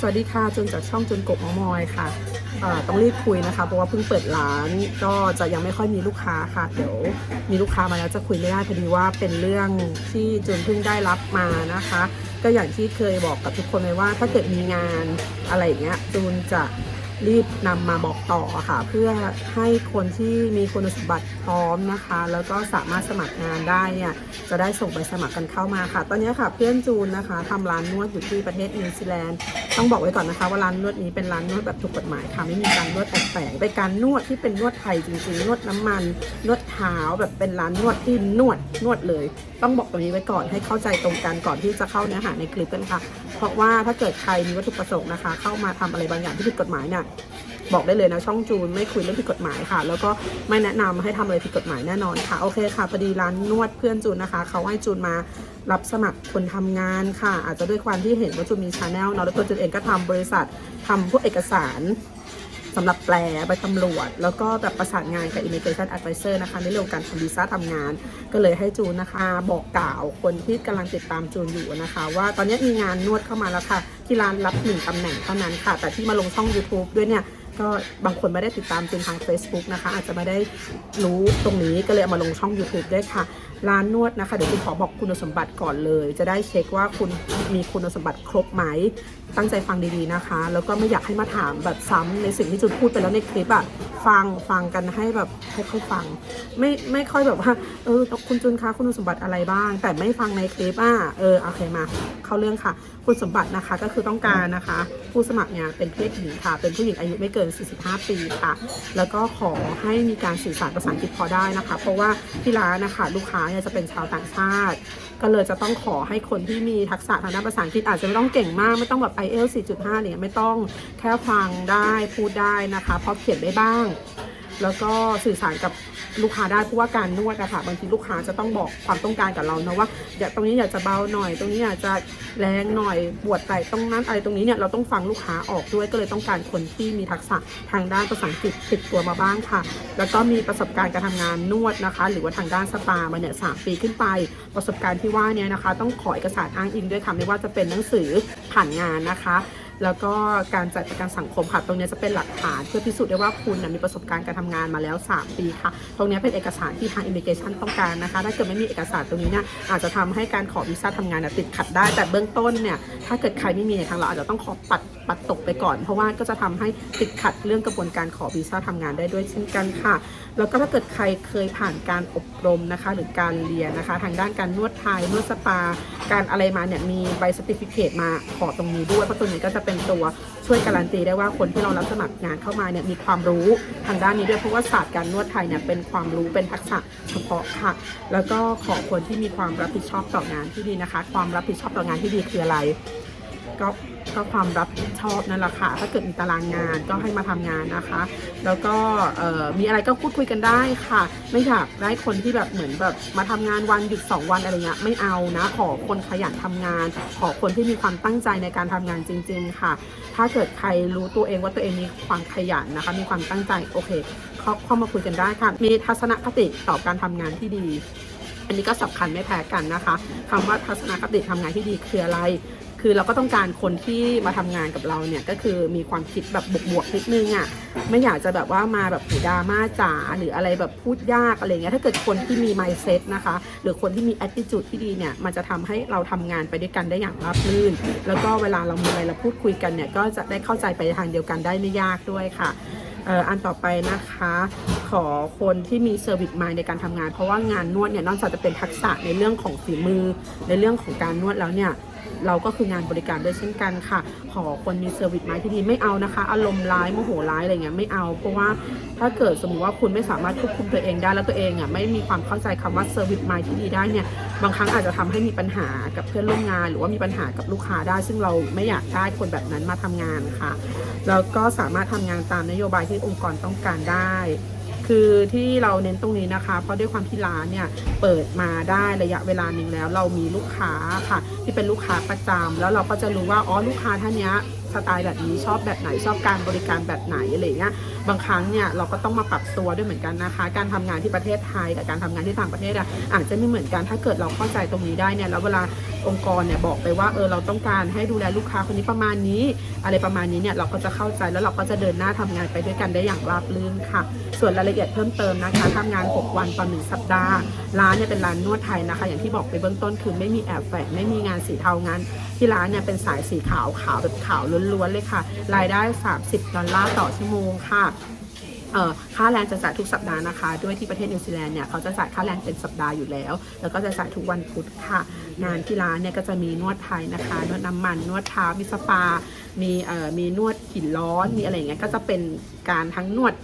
สวัสดีค่ะจนจากช่องจนกบมอมอยค่ะต้องรีบคุยนะคะ เพราะว่าเพิ่งเปิดร้านก็จะยังไม่ค่อยมีลูกค้าค่ะ เดี๋ยวมีลูกค้ามาแล้วจะคุยไม่ได้พอดีว่าเป็นเรื่องที่จนเพิ่งได้รับมานะคะ ก็อย่างที่เคยบอกกับทุกคนไว้ว่า ถ้าเกิดมีงานอะไรอย่างเงี้ยจูนจะรีบนำมาบอกต่อค่ะ เพื่อให้คนที่มีคุณสมบัติพร้อมนะคะ แล้วก็สามารถสมัครงานได้เนี่ยจะได้ส่งใบสมัครกันเข้ามาค่ะ ตอนนี้ค่ะเพื่อนจูนนะคะทำร้านนวดอยู่ที่ประเทศนิวซีแลนด์ ต้องบอกไว้ก่อนนะคะว่าร้านนวดนี้เป็นร้านนวดแบบถูกกฎหมายค่ะไม่มีการนวดแปลกๆเป็นการนวดที่เป็นนวดไทยจริงๆนวดน้ำมัน นวดเท้าแบบเป็นร้านนวดที่นวดนวดเลย ต้องบอกตรงนี้ไว้ก่อนให้เข้าใจตรงกันก่อนที่จะเข้าเนื้อหาในคลิปกันค่ะ เพราะว่าถ้าเกิดใครมีวัตถุประสงค์นะคะ เข้ามาทำอะไรบางอย่างที่ผิดกฎหมายเนี่ย บอกได้เลยนะช่องจูนไม่คุยเรื่องผิดกฎหมายค่ะ แล้วก็ไม่แนะนำให้ทำอะไรผิดกฎหมายแน่นอนค่ะ โอเคค่ะพอดีร้านนวดเพื่อนจูนนะคะเขาให้จูนมารับสมัครคนทำงานค่ะ อาจจะด้วยความที่เห็นว่าจูนมีชาแนลเนาะแล้วตัวจูนเองก็ทำบริษัททำพวกเอกสารสำหรับแปลไปตำรวจ แล้วก็แบบประสานงานกับ Immigration Advisor นะคะ ในเรื่องการทำวีซ่าทำงาน ก็เลยให้จูนนะคะ บอกกล่าวคนที่กำลังติดตามจูนอยู่นะคะ ว่าตอนนี้มีงานนวดเข้ามาแล้วค่ะ ที่ร้านรับหนึ่งตำแหน่งเท่านั้นค่ะ แต่ที่มาลงช่อง YouTube ด้วยเนี่ย ก็บางคนไม่ได้ติดตามจูนทาง Facebook นะคะ อาจจะไม่ได้รู้ตรงนี้ก็เลยเอามาลงช่อง YouTube ด้วยค่ะ ร้านนวดนะคะ เดี๋ยวจูนขอบอกคุณสมบัติก่อนเลย จะได้เช็คว่าคุณมีคุณสมบัติครบไหม ตั้งใจฟังดีๆนะคะ แล้วก็ไม่อยากให้มาถามแบบซ้ำในสิ่งที่จูนพูดไปแล้วในคลิปอะฟังฟังกันให้แบบค่อยๆฟัง ไม่ไม่ค่อยแบบว่าเออคุณจุนคะคุณสมบัติอะไรบ้าง แต่ไม่ฟังในคลิปอะเออโอเคมา เข้าเรื่องค่ะ คุณสมบัตินะคะก็คือต้องการนะคะ ผู้สมัครเนี่ยเป็นเพศหญิงค่ะ เป็นผู้หญิงอายุไม่เกิน45 ปีค่ะ แล้วก็ขอให้มีการสื่อสารภาษาอังกฤษพอได้นะคะ เพราะว่าที่ร้านนะคะลูกค้าเนี่ยจะเป็นชาวต่างชาติ ก็เลยจะต้องขอให้คนที่มีทักษะทางด้านภาษาอังกฤษอาจจะไม่ต้องเก่งมากไม่ต้องแบบ IELTS 4.5เนี่ยไม่ต้องแค่ฟังได้พูดได้นะคะเพราะเขียนได้บ้าง แล้วก็สื่อสารกับลูกค้าได้เพราะว่าการนวดอะค่ะบางทีลูกค้าจะต้องบอกความต้องการกับเรานะว่าอยากตรงนี้อยากจะเบาหน่อย ตรงนี้อยากจะแรงหน่อยปวดไหล่ตรงนั้นอะไรตรงนี้เนี่ยเราต้องฟังลูกค้าออกด้วยก็เลยต้องการคนที่มีทักษะทางด้านภาษาอังกฤษติดตัวมาบ้างค่ะ แล้วก็มีประสบการณ์การทำงานนวดนะคะ หรือว่าทางด้านสปามาเนี่ยสามปีขึ้นไป ประสบการณ์ที่ว่าเนี่ยนะคะ ต้องขอเอกสารอ้างอิงด้วยค่ะไม่ว่าจะเป็นหนังสือผ่านงานนะคะ แล้วก็การจัดประกันสังคมค่ะ ตรงนี้จะเป็นหลักฐานเพื่อพิสูจน์ได้ว่าคุณนะมีประสบการณ์การทำงานมาแล้ว 3 ปีค่ะ ตรงนี้เป็นเอกสารที่ทางอิมิเกชันต้องการนะคะ ถ้าเกิดไม่มีเอกสารตรงนี้เนี่ยอาจจะทำให้การขอวีซ่าทำงานนะติดขัดได้ แต่เบื้องต้นเนี่ยถ้าเกิดใครไม่มีทางเราอาจจะต้องขอปัดปัดตกไปก่อน เพราะว่าก็จะทำให้ติดขัดเรื่องกระบวนการขอวีซ่าทำงานได้ด้วยเช่นกันค่ะ แล้วก็ถ้าเกิดใครเคยผ่านการอบรมนะคะ หรือการเรียนนะคะ ทางด้านการนวดไทยนวดสปา การอะไรมาเนี่ยมีใบสติฟิเคตมาขอตรงนี้ด้วยเพราะตรงนี้ก็จะเป็นตัวช่วยการันตีได้ว่าคนที่เรารับสมัครงานเข้ามาเนี่ยมีความรู้ทางด้านนี้ด้วยเพราะว่าศาสตร์การนวดไทยเนี่ยเป็นความรู้เป็นทักษะเฉพาะค่ะ แล้วก็ขอคนที่มีความรับผิดชอบต่องานที่ดีนะคะ ความรับผิดชอบต่องานที่ดีคืออะไรก็ ก็ความรับผิดชอบนั่นแหละค่ะ ถ้าเกิดมีตารางงานก็ให้มาทำงานนะคะ แล้วก็มีอะไรก็พูดคุยกันได้ค่ะ ไม่อยากได้คนที่แบบเหมือนแบบมาทำงานวันหยุด 2 วันอะไรเงี้ยไม่เอานะ ขอคนขยันทำงาน ขอคนที่มีความตั้งใจในการทำงานจริง ๆ ค่ะ ถ้าเกิดใครรู้ตัวเองว่าตัวเองมีความขยันนะคะ มีความตั้งใจโอเคเข้าเข้ามาคุยกันได้ค่ะ มีทัศนคติต่อการทำงานที่ดีอันนี้ก็สำคัญไม่แพ้กันนะคะคำว่าทัศนคติทำงานที่ดีคืออะไร คือเราก็ต้องการคนที่มาทำงานกับเราเนี่ยก็คือมีความคิดแบบบวกๆนิดนึงอะ่ะไม่อยากจะแบบว่ามาแบบหูดราม่าจ๋าหรืออะไรแบบพูดยากอะไรเงี้ยถ้าเกิดคนที่มี mindset นะคะ หรือคนที่มี attitude ที่ดีเนี่ยมันจะทำให้เราทำงานไปด้วยกันได้อย่างราบรื่น แล้วก็เวลาเรามีอะไรเราพูดคุยกันเนี่ยก็จะได้เข้าใจไปทางเดียวกันได้ไม่ยากด้วยค่ะ อันต่อไปนะคะ ขอคนที่มีเซอร์วิสมายในการทำงาน เพราะว่างานนวดเนี่ยนอกจากจะเป็นทักษะในเรื่องของฝีมือ ในเรื่องของการนวดแล้วเนี่ยเราก็คืองานบริการด้วยเช่นกันค่ะ ขอคนมีเซอร์วิสมายที่ดีไม่เอานะคะ อารมณ์ร้ายโมโหร้ายอะไรเงี้ยไม่เอา เพราะว่าถ้าเกิดสมมติว่าคุณไม่สามารถควบคุมตัวเองได้แล้วตัวเองอะไม่มีความเข้าใจคำว่าเซอร์วิสมายที่ดีได้เนี่ยบางครั้งอาจจะทำให้มีปัญหากับเพื่อนร่วมงาน หรือว่ามีปัญหากับลูกค้าได้ ซึ่งเราไม่อยากได้คนแบบนั้นมาทำงานค่ะแล้วก็สามารถทำงานตามนโยบายที่องค์กรต้องการได้ คือที่เราเน้นตรงนี้นะคะ เพราะด้วยความที่ร้านเนี่ยเปิดมาได้ระยะเวลาหนึ่งแล้ว เรามีลูกค้าค่ะ ที่เป็นลูกค้าประจำแล้วเราก็จะรู้ว่าอ๋อลูกค้าท่านเนี้ยสไตล์แบบนี้ชอบแบบไหนชอบการบริการแบบไหนอะไรเงี้ยบางครั้งเนี่ยเราก็ต้องมาปรับตัวด้วยเหมือนกันนะคะ การทำงานที่ประเทศไทยกับการทำงานที่ต่างประเทศอะอาจจะไม่เหมือนกันถ้าเกิดเราเข้าใจตรงนี้ได้เนี่ยแล้วเวลา องค์กรเนี่ยบอกไปว่าเออเราต้องการให้ดูแลลูกค้าคนนี้ประมาณนี้ อะไรประมาณนี้เนี่ยเราก็จะเข้าใจแล้วเราก็จะเดินหน้าทำงานไปด้วยกันได้อย่างราบรื่นค่ะ ส่วนรายละเอียดเพิ่มเติมนะคะทำงาน 6 วันต่อหนึ่งสัปดาห์ ร้านเนี่ยเป็นร้านนวดไทยนะคะ อย่างที่บอกไปเบื้องต้นคือไม่มีแอบแฝงไม่มีงานสีเทางานที่ร้านเนี่ยเป็นสายสีขาวขาวแบบขาวล้วนๆเลยค่ะ รายได้ 30 ดอลลาร์ต่อชั่วโมงค่ะค่าแรงจะจ่ายทุกสัปดาห์นะคะ ด้วยที่ประเทศนิวซีแลนด์เนี่ยเขาจะจ่ายค่าแรงเป็นสัปดาห์อยู่แล้ว แล้วก็จะจ่ายทุกวันพุธค่ะ งานที่ร้านเนี่ยก็จะมีนวดไทยนะคะ นวดน้ำมันนวดเท้ามีสปา มีเอ่อมีนวดหินร้อนมีอะไรอย่างเงี้ยก็จะเป็นการทั้งนวด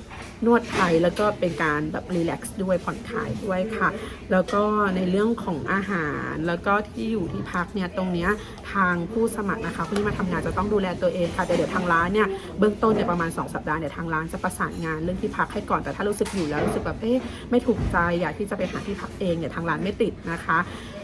นวดไทยแล้วก็เป็นการแบบรีแลกซ์ด้วยผ่อนคลายด้วยค่ะ แล้วก็ในเรื่องของอาหารแล้วก็ที่อยู่ที่พักเนี่ยตรงเนี้ยทางผู้สมัครนะคะผู้ที่มาทำงานจะต้องดูแลตัวเองค่ะแต่เดี๋ยวทางร้านเนี่ยเบื้องต้นเนี่ยประมาณ 2 สัปดาห์เนี่ยทางร้านจะประสานงานเรื่องที่พักให้ก่อนแต่ถ้ารู้สึกอยู่แล้วรู้สึกแบบเอ๊ะไม่ถูกใจอยากที่จะไปหาที่พักเองเนี่ยทางร้านไม่ติดนะคะ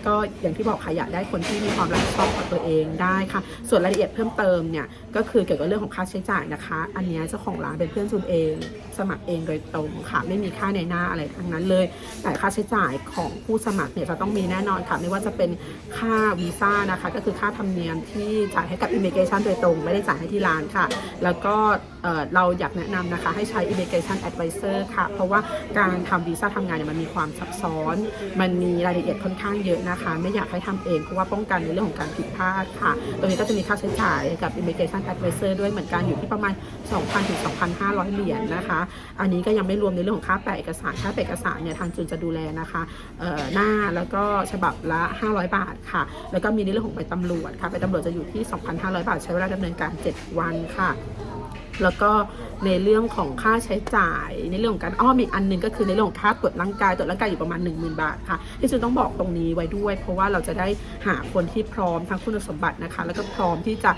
ก็อย่างที่บอกค่ะอยากได้คนที่มีความรับผิดชอบกับตัวเองได้ค่ะ ส่วนรายละเอียดเพิ่มเติมเนี่ยก็คือเกี่ยวกับเรื่องของค่าใช้จ่ายนะคะ อันนี้เจ้าของร้านเป็นเพื่อนจุนเอง สมัครเองโดยตรงค่ะ ไม่มีค่าในหน้าอะไรทั้งนั้นเลย แต่ค่าใช้จ่ายของผู้สมัครเนี่ยจะต้องมีแน่นอนค่ะ ไม่ว่าจะเป็นค่าวีซ่านะคะ ก็คือค่าธรรมเนียมที่จ่ายให้กับ Immigration โดยตรง ไม่ได้จ่ายให้ที่ร้านค่ะ แล้วก็เอ่อเราอยากแนะนำนะคะให้ใช้ Immigration Advisor ค่ะ เพราะว่าการทำวีซ่าทำงานเนี่ยมันมีความซับซ้อน มันมีรายละเอียดค่อนข้างเยอะนะคะไม่อยากให้ทำเองเพราะว่าป้องกันในเรื่องของการผิดพลาดค่ะ ตรงนี้ก็จะมีค่าใช้จ่ายกับ Immigration Advisor ด้วยเหมือนกันอยู่ที่ประมาณ 2,000ถึง2,500 เหรียญนะคะ อันนี้ก็ยังไม่รวมในเรื่องของค่าแปะเอกสารค่าแปะเอกสารเนี่ยทางจุนจะดูแลนะคะหน้าแล้วก็ฉบับละ 500 บาทค่ะ แล้วก็มีในเรื่องของใบตำรวจค่ะใบตำรวจจะอยู่ที่ 2,500 บาท ใช้เวลาดำเนินการ 7 วันค่ะ แล้วก็ในเรื่องของค่าใช้จ่ายในเรื่องของการอ้อมอีกอันหนึงก็คือในเรื่องของค่าตรวจร่างกายตรวจร่างกายอยู่ประมาณ 10,000 บาทค่ะที่จุนต้องบอกตรงนี้ไว้ด้วย เพราะว่าเราจะได้หาคนที่พร้อมทั้งคุณสมบัตินะคะ แล้วก็พร้อมที่จะ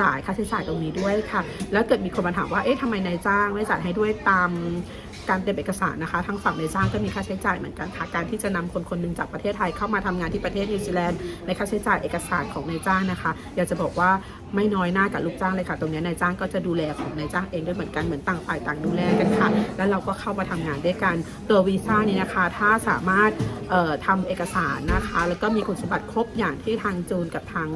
จ่ายค่าใช้จ่ายตรงนี้ด้วยค่ะ แล้วเกิดมีคนมาถามว่าเอ๊ะทำไมนายจ้างไม่จ่ายให้ด้วยตาม การเตรียมเอกสารนะคะ ทางฝั่งนายจ้างก็มีค่าใช้จ่ายเหมือนกันค่ะ การที่จะนำคนคนหนึ่งจากประเทศไทยเข้ามาทำงานที่ประเทศนิวซีแลนด์ในค่าใช้จ่ายเอกสารของนายจ้างนะคะ อยากจะบอกว่าไม่น้อยหน้ากับลูกจ้างเลยค่ะ ตรงนี้นายจ้างก็จะดูแลของนายจ้างเองด้วยเหมือนกัน เหมือนต่างฝ่ายต่างดูแลกันค่ะ แล้วเราก็เข้ามาทำงานด้วยกันตัววีซ่านี้นะคะ ถ้าสามารถเอ่อทำเอกสารนะคะ แล้วก็มีคุณสมบัติครบอย่างที่ทางจูนกับทาง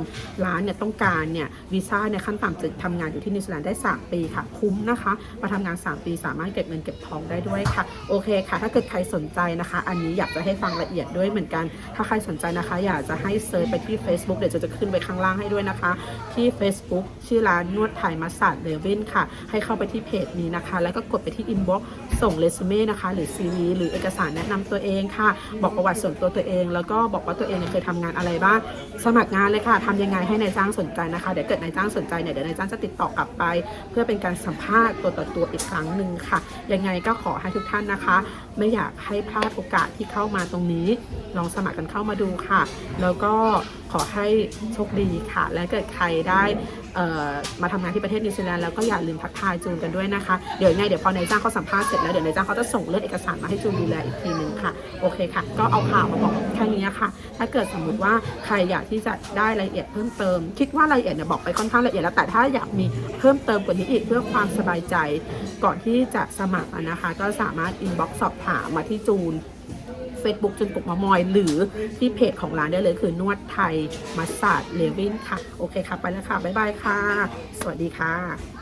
ร้านเนี่ยต้องการเนี่ยวีซ่าเนี่ยขั้นต่ำจะทำงานอยู่ที่นิวซีแลนด์ได้ 3 ปีค่ะ คุ้มนะคะมาทำงาน 3 ปีสามารถเก็บเงินเก็บทองได้ด้วยค่ะ โอเคค่ะ ถ้าเกิดใครสนใจนะคะ อันนี้อยากจะให้ฟังละเอียดด้วยเหมือนกัน ถ้าใครสนใจนะคะ อยากจะให้เซิร์ชไปที่ Facebook เดี๋ยวจะจะขึ้นไว้ข้างล่างให้ด้วยนะคะ ที่ Facebook ชื่อร้านนวดไทยมัสซาดเลเวนค่ะ ให้เข้าไปที่เพจนี้นะคะ แล้วก็กดไปที่ inbox ส่งเรซูเม่นะคะ หรือ CV หรือเอกสารแนะนำตัวเองค่ะ บอกประวัติส่วนตัวตัวเอง แล้วก็บอกว่าตัวเองเคยทำงานอะไรบ้าง สมัครงานเลยค่ะทำยังไงให้นายจ้างสนใจนะคะ เดี๋ยวเกิดนายจ้างสนใจเนี่ย เดี๋ยวนายจ้างจะติดต่อกลับไป เพื่อเป็นการสัมภาษณ์ตัวต่อตัวอีกครั้งหนึ่งค่ะ ยังไงก็ขอให้ทุกท่านนะคะ ไม่อยากให้พลาดโอกาสที่เข้ามาตรงนี้ ลองสมัครกันเข้ามาดูค่ะ แล้วก็ ขอให้โชคดีค่ะ และเกิดใครได้มาทำงานที่ประเทศนิวซีแลนด์แล้วก็อย่าลืมทักทายจูนกันด้วยนะคะ เดี๋ยวยังไงเดี๋ยวพอนายจ้างเขาสัมภาษณ์เสร็จแล้วเดี๋ยวนายจ้างเขาจะส่งเรื่องเอกสารมาให้จูนดูแลอีกทีหนึ่งค่ะโอเคค่ะ ก็เอาข่าวมาบอกแค่นี้ค่ะ ถ้าเกิดสมมุติว่าใครอยากที่จะได้รายละเอียดเพิ่มเติม คิดว่ารายละเอียดเนี่ยบอกไปค่อนข้างละเอียดแล้วแต่ถ้าอยากมีเพิ่มเติมกว่านี้อีกเพื่อความสบายใจ ก่อนที่จะสมัครนะคะ ก็สามารถอินบ็อกซ์สอบถามมาที่จูน Facebook จุนปุกมะมอย หรือที่เพจของร้านได้เลยคือนวดไทยมัสซาดเลวินค่ะ โอเคค่ะ ไปแล้วค่ะ บ๊ายบายค่ะ สวัสดีค่ะ